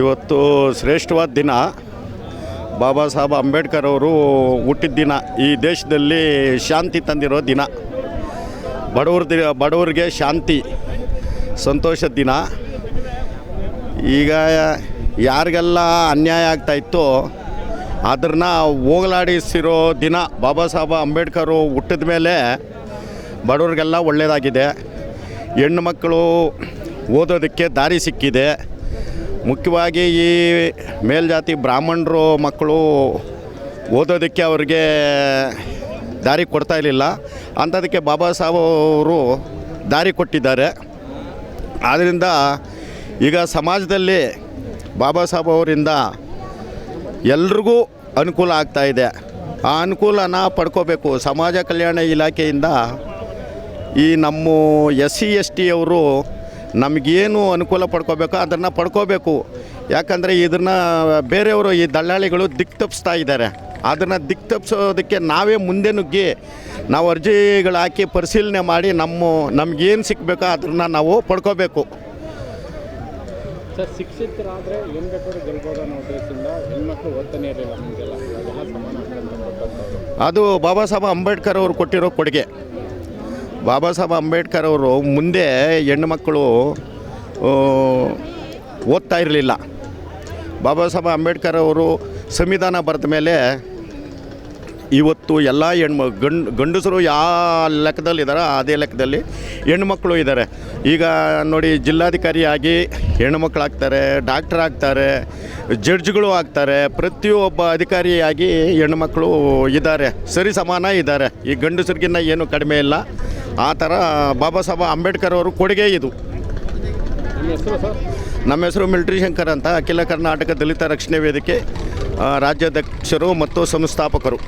ಇವತ್ತು ಶ್ರೇಷ್ಠವಾದ ದಿನ. ಬಾಬಾ ಸಾಹೇಬ್ ಅಂಬೇಡ್ಕರ್ ಅವರು ಹುಟ್ಟಿದ ದಿನ. ಈ ದೇಶದಲ್ಲಿ ಶಾಂತಿ ತಂದಿರೋ ದಿನ. ಬಡವ್ರ ಬಡವರಿಗೆ ಬಡವ್ರಿಗೆ ಶಾಂತಿ ಸಂತೋಷದ ದಿನ. ಈಗ ಯಾರಿಗೆಲ್ಲ ಅನ್ಯಾಯ ಆಗ್ತಾಯಿತ್ತು ಅದನ್ನು ಹೋಗಲಾಡಿಸಿರೋ ದಿನ ಬಾಬಾ ಸಾಹೇಬ ಅಂಬೇಡ್ಕರು ಹುಟ್ಟಿದ ಮೇಲೆ ಬಡವ್ರಿಗೆಲ್ಲ ಒಳ್ಳೆಯದಾಗಿದೆ ಹೆಣ್ಣು ಮಕ್ಕಳು ಓದೋದಕ್ಕೆ ದಾರಿ ಸಿಕ್ಕಿದೆ. ಮುಖ್ಯವಾಗಿ ಈ ಮೇಲ್ಜಾತಿ ಬ್ರಾಹ್ಮಣರು, ಮಕ್ಕಳು ಓದೋದಕ್ಕೆ ಅವ್ರಿಗೆ ದಾರಿ ಕೊಡ್ತಾ ಇರಲಿಲ್ಲ. ಅಂಥದಕ್ಕೆ ಬಾಬಾ ಸಾಹೇಬ್ ಅವರು ದಾರಿ ಕೊಟ್ಟಿದ್ದಾರೆ. ಆದ್ದರಿಂದ ಈಗ ಸಮಾಜದಲ್ಲಿ ಬಾಬಾ ಸಾಹೇಬ್ ಅವರಿಂದ ಎಲ್ರಿಗೂ ಅನುಕೂಲ ಆಗ್ತಾ ಇದೆ. ಆ ಅನುಕೂಲನ ಪಡ್ಕೋಬೇಕು. ಸಮಾಜ ಕಲ್ಯಾಣ ಇಲಾಖೆಯಿಂದ ಈ ನಮ್ಮ ಎಸ್ ಸಿ ಎಸ್ ಟಿ ಅವರು ನಮಗೇನು ಅನುಕೂಲ ಪಡ್ಕೋಬೇಕೋ ಅದನ್ನು ಪಡ್ಕೋಬೇಕು. ಯಾಕಂದರೆ ಇದನ್ನು ಬೇರೆಯವರು ಈ ದಲ್ಲಾಳಿಗಳು ದಿಕ್ ತಪ್ಪಿಸ್ತಾ ಇದ್ದಾರೆ. ಅದನ್ನು ದಿಕ್ ತಪ್ಪಿಸೋದಕ್ಕೆ ನಾವೇ ಮುಂದೆ ನುಗ್ಗಿ ನಾವು ಅರ್ಜಿಗಳು ಹಾಕಿ ಪರಿಶೀಲನೆ ಮಾಡಿ ನಮ್ಮ ನಮಗೇನು ಸಿಕ್ಕಬೇಕೋ ಅದನ್ನು ನಾವು ಪಡ್ಕೋಬೇಕು. ಸರ್ ಶಿಕ್ಷಿತರಾದರೆ ಏನು ಬೇಕಾದ್ರೂ ಗೆಲ್ಬೋದು ಅನ್ನೋ ಉದ್ದೇಶದಿಂದ ಹೆಣ್ಮಕ್ಳು ಓದ್ತಾನೆ ಇರಲಿಲ್ಲ ಮುಂದೆಲ್ಲ ಇವಾಗೆಲ್ಲ ಸಮಾನ ಅಂತ ಅದು ಬಾಬಾ ಸಾಹೇಬ್ ಅಂಬೇಡ್ಕರ್ ಅವರು ಕೊಟ್ಟಿರೋ ಕೊಡುಗೆ. ಬಾಬಾ ಸಾಹೇಬ್ ಅಂಬೇಡ್ಕರ್ ಅವರು ಮುಂದೆ ಹೆಣ್ಣು ಮಕ್ಕಳು ಓದ್ತಾ ಇರಲಿಲ್ಲ. ಬಾಬಾ ಸಾಹೇಬ್ ಅಂಬೇಡ್ಕರ್ ಅವರು ಸಂವಿಧಾನ ಬರೆದ ಮೇಲೆ ಇವತ್ತು ಎಲ್ಲ ಹೆಣ್ಮ ಗಂಡು, ಗಂಡಸರು ಯಾವ ಲೆಕ್ಕದಲ್ಲಿದ್ದಾರೆ ಅದೇ ಲೆಕ್ಕದಲ್ಲಿ ಹೆಣ್ಮಕ್ಳು ಇದ್ದಾರೆ. ಈಗ ನೋಡಿ ಜಿಲ್ಲಾಧಿಕಾರಿಯಾಗಿ ಹೆಣ್ಮಕ್ಳಾಗ್ತಾರೆ ಡಾಕ್ಟರ್ ಆಗ್ತಾರೆ, ಜಡ್ಜ್ಗಳು ಆಗ್ತಾರೆ, ಪ್ರತಿಯೊಬ್ಬ ಅಧಿಕಾರಿಯಾಗಿ ಹೆಣ್ಮಕ್ಳು ಇದ್ದಾರೆ, ಸರಿ ಸಮಾನ ಇದ್ದಾರೆ. ಈ ಗಂಡಸರಿಗಿನ್ನ ಏನು ಕಡಿಮೆ ಇಲ್ಲ. ಆ ಥರ ಬಾಬಾ ಸಾಹೇಬ್ ಅಂಬೇಡ್ಕರ್ ಅವರು ಕೊಡುಗೆ ಇದು. ನಿಮ್ಮ ಹೆಸರು ಸರ್? ನಮ್ಮ ಹೆಸರು ಮಿಲ್ಟ್ರಿ ಶಂಕರ್ ಅಂತ. ಅಖಿಲ ಕರ್ನಾಟಕ ದಲಿತ ರಕ್ಷಣೆ ವೇದಿಕೆ ರಾಜ್ಯಾಧ್ಯಕ್ಷರು ಮತ್ತು ಸಂಸ್ಥಾಪಕರು.